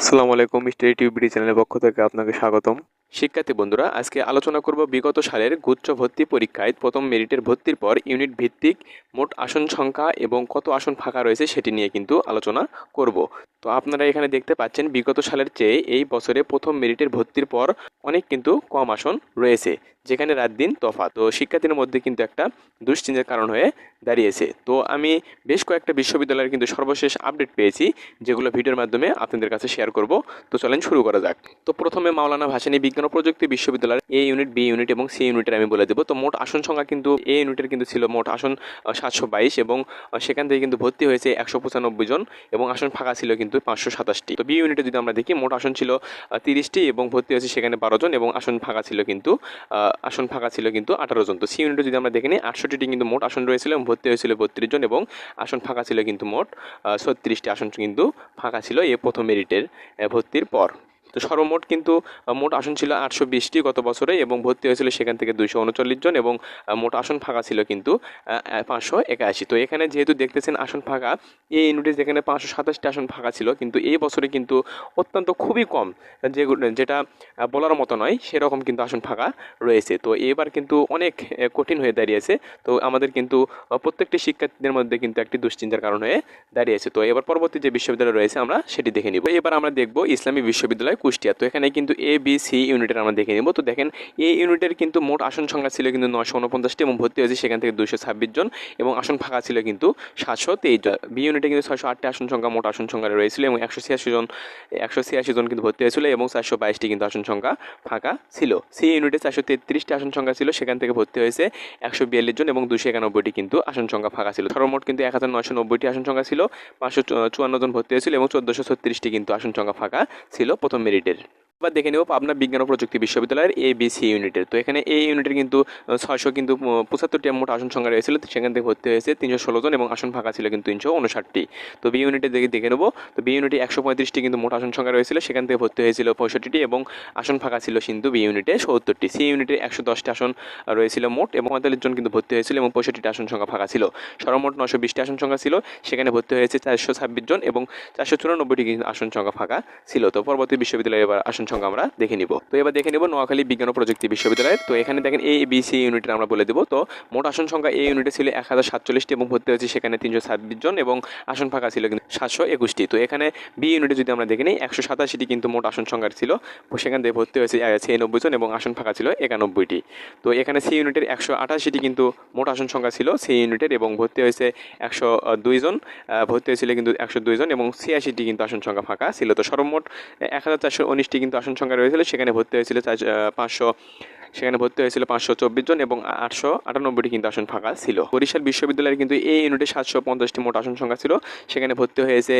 আসসালামু আলাইকুম steady TV চ্যানেলের পক্ষ থেকে আপনাকে স্বাগতম। শিক্ষার্থী বন্ধুরা, আজকে আলোচনা করব বিগত সালের গুচ্ছ ভর্তি পরীক্ষায় প্রথম মেরিটের ভর্তির পর ইউনিট ভিত্তিক মোট আসন সংখ্যা এবং কত আসন ফাঁকা রয়েছে সেটি নিয়ে কিন্তু আলোচনা করব। তো আপনারা এখানে দেখতে পাচ্ছেন, বিগত সালের চেয়ে এই বছরে প্রথম মেরিটের ভর্তির পর অনেক কিন্তু কম আসন রয়েছে, যেখানে রাত দিন তফাৎ। তো শিক্ষার্থীদের মধ্যে কিন্তু একটা দুশ্চিন্তার কারণ হয়ে দাঁড়িয়েছে। তো আমি বেশ কয়েকটা বিশ্ববিদ্যালয়ের কিন্তু সর্বশেষ আপডেট পেয়েছি, যেগুলো ভিডিওর মাধ্যমে আপনাদের কাছে শেয়ার করব। তো চলেন শুরু করা যাক। তো প্রথমে মাওলানা ভাসানী বিজ্ঞান ও প্রযুক্তি বিশ্ববিদ্যালয়ের এ ইউনিট বি ইউনিট এবং সি ইউনিটের আমি বলে দেবো। তো মোট আসন সংখ্যা কিন্তু এ ইউনিটের কিন্তু ছিল মোট আসন সাতশো বাইশ এবং সেখান থেকে কিন্তু ভর্তি হয়েছে একশো পঁচানব্বই জন এবং আসন ফাঁকা ছিল কিন্তু পাঁচশো সাতাশটি। তো বি ইউনিটে যদি আমরা দেখি, মোট আসন ছিল তিরিশটি এবং ভর্তি হয়েছে সেখানে বারো জন এবং আসন ফাঁকা ছিল কিন্তু আসন ফাঁকা ছিল কিন্তু আঠারো জন। তো সি ইউনিটে যদি আমরা দেখে নিই, আটষট্টিটি কিন্তু মোট আসন রয়েছিল এবং ভর্তি হয়েছিল বত্রিশ জন এবং আসন ফাঁকা ছিল কিন্তু মোট ছত্রিশটি আসন কিন্তু ফাঁকা ছিল এ প্রথম মেরিটের ভর্তির পর। তো সর্বমোট কিন্তু মোট আসন ছিল আটশো বিশটি গত বছরে এবং ভর্তি হয়েছিল সেখান থেকে দুইশো উনচল্লিশ জন এবং মোট আসন ফাঁকা ছিল কিন্তু পাঁচশো একাশি। তো এখানে যেহেতু দেখতেছেন আসন ফাঁকা, এই ইউনিটে যেখানে পাঁচশো সাতাশটি আসন ফাঁকা ছিল কিন্তু এই বছরে কিন্তু অত্যন্ত খুবই কম যেগুলো যেটা বলার মতো নয়, সেরকম কিন্তু আসন ফাঁকা রয়েছে। তো এবার কিন্তু অনেক কঠিন হয়ে দাঁড়িয়েছে। তো আমাদের কিন্তু প্রত্যেকটি শিক্ষার্থীদের মধ্যে কিন্তু একটি দুশ্চিন্তার কারণ হয়ে দাঁড়িয়েছে। তো এবার পরবর্তী যে বিশ্ববিদ্যালয় রয়েছে আমরা সেটি দেখে নিব। এবার আমরা দেখব ইসলামী বিশ্ববিদ্যালয় কুষ্টিয়া। তো এখানে কিন্তু এ বি সি ইউনিটের আমরা দেখে নিব। তো দেখেন এ ইউনিটের কিন্তু মোট আসন সংখ্যা ছিল কিন্তু নশো উনপঞ্চাশটি এবং ভর্তি হয়েছে সেখান থেকে দুশো ছাব্বিশ জন এবং আসন ফাঁকা ছিল কিন্তু সাতশো তেইশ জন। বি ইউনিটে কিন্তু ছয়শো আটটি আসন সংখ্যা, মোট আসন সংখ্যা রয়েছিল এবং একশো ছিয়াশি জন, একশো ছিয়াশি জন কিন্তু ভর্তি হয়েছিল এবং চারশো বাইশটি কিন্তু আসন সংখ্যা ফাঁকা ছিল। সি ইউনিটে চারশো তেত্রিশটি আসন সংখ্যা ছিল, সেখান থেকে ভর্তি হয়েছে একশো বিয়াল্লিশ জন এবং দুশো একানব্বইটি কিন্তু আসন সংখ্যা ফাঁকা ছিল। সর্বমোট কিন্তু এক হাজার নয়শো নব্বইটি আসন সংখ্যা ছিল, পাঁচশো চুয়ান্ন জন ভর্তি হয়েছিল এবং চোদ্দোশো ছত্রিশটি কিন্তু আসন সংখ্যা ফাঁকা ছিল প্রথম মেরিটের এবার দেখে নেব পাবনা বিজ্ঞান ও প্রযুক্তি বিশ্ববিদ্যালয়ের এ বি সি ইউনিটের। তো এখানে এই ইউনিটের কিন্তু ছয়শো কিন্তু পঁচাত্তরটি মোট আসন সংখ্যা রয়েছিল। সেখান থেকে ভর্তি হয়েছে তিনশো ষোলো জন এবং আসন ফাঁকা ছিল কিন্তু তিনশো উনষাটটি। তো বি ইউনিটে দেখে দেখে নেব। তো বি ইউনিটে একশো পঁয়ত্রিশটি কিন্তু মোট আসন সংখ্যা রয়েছিল। সেখান থেকে ভর্তি হয়েছিল পঁয়ষট্টিটি এবং আসন ফাঁকা ছিল কিন্তু বি ইউনিটে সত্তরটি। সি ইউনিটে একশো দশটি আসন রয়েছিল মোট এবং পঁয়তাল্লিশ জন কিন্তু ভর্তি হয়েছিল এবং পঁয়ষট্টিটি আসন সংখ্যা ফাঁকা ছিল। সর্বমোট নশো বিশটি আসন সংখ্যা ছিল। সেখানে ভর্তি হয়েছে চারশো ছাব্বিশ জন এবং চারশো চুরানব্বইটি আসন সংখ্যা ফাঁকা ছিল। তো পরবর্তী বিশ্ববিদ্যালয়ে এবার আসন সংখ্যা আমরা দেখে নিব। তো এবার দেখে নেব নোয়াখালী বিজ্ঞান ও প্রযুক্তি বিশ্ববিদ্যালয়ের তো এখানে দেখেন এ বি সি ইউনিটের আমরা বলে দেবো। তো মোট আসন সংখ্যা এই ইউনিটে ছিল এক হাজার সাতচল্লিশটি এবং ভর্তি হয়েছে সেখানে তিনশো ছাব্বিশ জন এবং আসন ফাঁকা ছিল কিন্তু সাতশো একুশটি। তো এখানে বি ইউনিটে যদি আমরা দেখে নিই, একশো সাতাশিটি কিন্তু মোট আসন সংখ্যা ছিল। সেখান থেকে ভর্তি হয়েছে ছিয়ানব্বই জন এবং আসন ফাঁকা ছিল একানব্বইটি। তো এখানে সি ইউনিটের একশো আঠাশিটি কিন্তু মোট আসন সংখ্যা ছিল সি ইউনিটের এবং ভর্তি হয়েছে একশো দুই জন। ভর্তি হয়েছিল কিন্তু একশো দুই জন এবং ছিয়াশিটি কিন্তু আসন সংখ্যা ফাঁকা ছিল। তো সর্বমোট এক হাজার চারশো উনিশটি কিন্তু আসন সংখ্যা রয়েছিল, সেখানে ভর্তি হয়েছিল পাঁচশো, সেখানে ভর্তি হয়েছিল পাঁচশো চব্বিশ জন এবং আটশো আটানব্বইটি কিন্তু আসন ফাঁকা ছিল। বরিশাল বিশ্ববিদ্যালয়ের কিন্তু এই ইউনিটে সাতশো পঞ্চাশটি মোট আসন সংখ্যা ছিল। সেখানে ভর্তি হয়েছে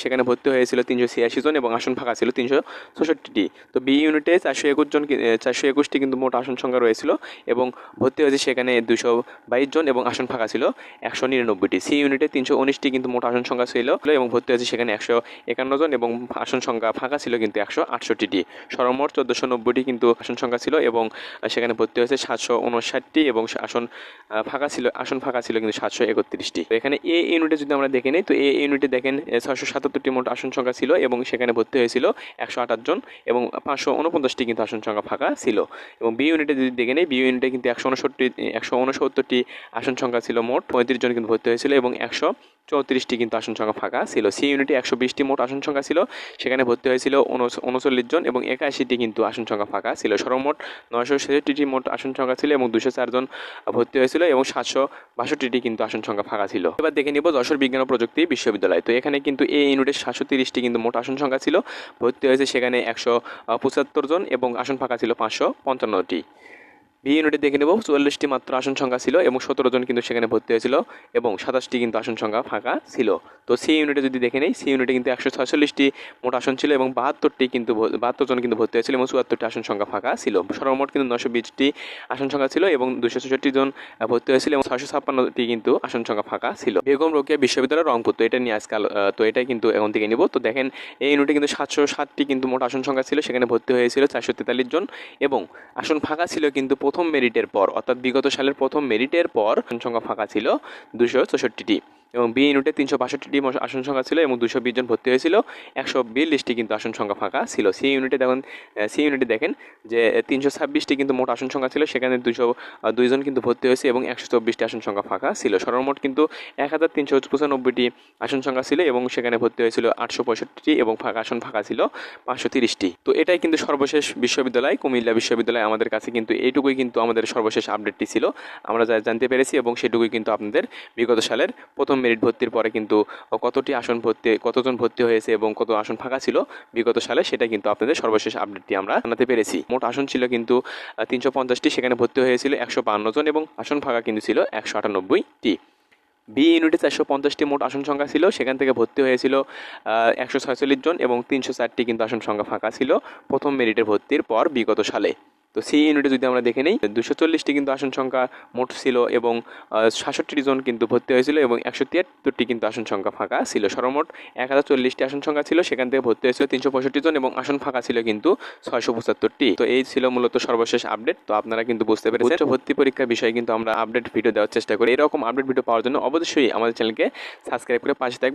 সেখানে ভর্তি হয়েছিল তিনশো ছিয়াশি জন এবং আসন ফাঁকা ছিল তিনশো ছষট্টিটি। তো বি ইউনিটে চারশো একুশ জন চারশো একুশটি কিন্তু মোট আসন সংখ্যা রয়েছিল এবং ভর্তি হয়েছে সেখানে দুশো বাইশ জন এবং আসন ফাঁকা ছিল একশো নিরানব্বইটি। সি ইউনিটে তিনশো উনিশটি কিন্তু মোট আসন সংখ্যা ছিল এবং ভর্তি হয়েছে সেখানে একশো একান্ন জন এবং আসন সংখ্যা ফাঁকা ছিল কিন্তু একশো আটষট্টিটি সর্বমোট চোদ্দোশো নব্বইটি কিন্তু আসন সংখ্যা ছিল এবং সেখানে ভর্তি হয়েছে সাতশো উনষাটটি এবং আসন ফাঁকা ছিল, আসন ফাঁকা ছিল কিন্তু সাতশো একত্রিশটি। এখানে এ ইউনিটে যদি আমরা দেখে নিই, তো এ ইউনিটে দেখেন ছয়শো সাতাত্তরটি মোট আসন সংখ্যা ছিল এবং সেখানে ভর্তি হয়েছিল একশো আঠাশ জন এবং পাঁচশো উনপঞ্চাশটি কিন্তু আসন সংখ্যা ফাঁকা ছিল। এবং বি ইউনিটে যদি দেখে নিই, বি ইউনিটে কিন্তু একশো উনসত্তর একশো উনসত্তরটি আসন সংখ্যা ছিল মোট, পঁয়ত্রিশ জন কিন্তু ভর্তি হয়েছিল এবং একশো চৌত্রিশটি কিন্তু আসন সংখ্যা ফাঁকা ছিল। সি ইউনিটে একশো বিশটি মোট আসন সংখ্যা ছিল। সেখানে ভর্তি হয়েছিল উনচ- উনচল্লিশ জন এবং একাশিটি কিন্তু আসন সংখ্যা ফাঁকা ছিল। সর্বমোট নয়শো ছেষট্টিটি মোট আসন সংখ্যা ছিল এবং দুশো চারজন ভর্তি হয়েছিল এবং সাতশো বাষট্টিটি কিন্তু আসন সংখ্যা ফাঁকা ছিল। এবার দেখে নিব যশোর বিজ্ঞান ও প্রযুক্তি বিশ্ববিদ্যালয়। তো এখানে কিন্তু এই ইউনিটে সাতশো তিরিশটি কিন্তু মোট আসন সংখ্যা ছিল। ভর্তি হয়েছে সেখানে একশো পঁচাত্তর জন এবং আসন ফাঁকা ছিল পাঁচশো পঞ্চান্নটি। বি ইউনিটে দেখে নেব। চুয়াল্লিশটি মাত্র আসন সংখ্যা ছিল এবং সতেরো জন কিন্তু সেখানে ভর্তি হয়েছিল এবং সাতাশটি কিন্তু আসন সংখ্যা ফাঁকা ছিল। তো সি ইউনিটে যদি দেখে নেই, সি ইউনিটে কিন্তু একশো ছয়চল্লিশটি মোট আসন ছিল এবং বাহাত্তরটি কিন্তু বাহাত্তর জন কিন্তু ভর্তি হয়েছিল এবং চুয়াত্তরটি আসন সংখ্যা ফাঁকা ছিল। সর্বমোট কিন্তু নশো বিশটি আসন সংখ্যা ছিল এবং দুশো ছেষট্টি জন ভর্তি হয়েছিল এবং ছয়শো ছাপ্পান্নটি কিন্তু আসন সংখ্যা ফাঁকা ছিল। বেগম রোকেয়া বিশ্ববিদ্যালয় রংপুর। তো এটা নিয়ে আজকাল তো এটাই কিন্তু এখন থেকে নিব। তো দেখেন, এই ইউনিটে কিন্তু সাতশো ষাটটি কিন্তু মোট আসন সংখ্যা ছিল, সেখানে ভর্তি হয়েছিল চারশো তেতাল্লিশ জন এবং আসন ফাঁকা ছিল কিন্তু প্রথম মেরিটের পর অর্থাৎ বিগত সালের প্রথম মেরিটের পর সংখ্যা ফাঁকা ছিল দুশো চৌষট্টিটি। এবং বি ইউনিটে তিনশো বাষট্টিটি আসন সংখ্যা ছিল এবং দুশো বিশ জন ভর্তি হয়েছিল। একশো বিয়াল্লিশটি কিন্তু আসন সংখ্যা ফাঁকা ছিল। সি ইউনিটে দেখুন সি ইউনিটে দেখেন যে তিনশো ছাব্বিশটি কিন্তু মোট আসন সংখ্যা ছিল। সেখানে দুশো দুইজন কিন্তু ভর্তি হয়েছে এবং একশো চব্বিশটি আসন সংখ্যা ফাঁকা ছিল। সর্বমোট কিন্তু এক হাজার তিনশো পঁচানব্বইটি আসন সংখ্যা ছিল এবং সেখানে ভর্তি হয়েছিল আটশো পঁয়ষট্টিটি এবং ফাঁকা আসন ফাঁকা ছিল পাঁচশো তিরিশটি তো এটাই কিন্তু সর্বশেষ বিশ্ববিদ্যালয়। কুমিল্লা বিশ্ববিদ্যালয় আমাদের কাছে কিন্তু এইটুকুই কিন্তু আমাদের সর্বশেষ আপডেটটি ছিল। আমরা যা জানতে পেরেছি এবং সেটুকুই কিন্তু আপনাদের বিগত সালের প্রথম মেরিট ভর্তির পরে কিন্তু কতটি আসন ভর্তি, কতজন ভর্তি হয়েছে এবং কত আসন ফাঁকা ছিল বিগত সালে, সেটা কিন্তু আপনাদের সর্বশেষ আপডেটটি আমরা জানাতে পেরেছি। মোট আসন ছিল কিন্তু তিনশো পঞ্চাশটি, সেখানে ভর্তি হয়েছিল একশো বান্ন জন এবং আসন ফাঁকা কিন্তু ছিল একশো আটানব্বইটি। বি ইউনিটে চারশো পঞ্চাশটি মোট আসন সংখ্যা ছিল, সেখান থেকে ভর্তি হয়েছিল একশো ছয়চল্লিশ জন এবং তিনশো চারটি কিন্তু আসন সংখ্যা ফাঁকা ছিল প্রথম মেরিটের ভর্তির পর বিগত সালে। তো সেই ইউনিটে যদি আমরা দেখে নিই দুশো চল্লিশটি কিন্তু আসন সংখ্যা মোট ছিল এবং সাতষট্টি জন কিন্তু ভর্তি হয়েছিল এবং একশো তিয়াত্তরটি কিন্তু আসন সংখ্যা ফাঁকা ছিল। সর্বমোট এক হাজার চল্লিশটি আসন সংখ্যা ছিল সেখান থেকে ভর্তি হয়েছিল তিনশো পঁয়ষট্টি জন এবং আসন ফাঁকা ছিল কিন্তু ছয়শো পঁচাত্তরটি। তো এই ছিল মূলত সর্বশেষ আপডেট তো আপনারা কিন্তু বুঝতে পেরেছেন। ভর্তি পরীক্ষার বিষয়ে কিন্তু আমরা আপডেট ভিডিও দেওয়ার চেষ্টা করি। এরকম আপডেট ভিডিও পাওয়ার জন্য অবশ্যই আমাদের চ্যানেলকে সাবস্ক্রাইব করে পাশে থাকবেন।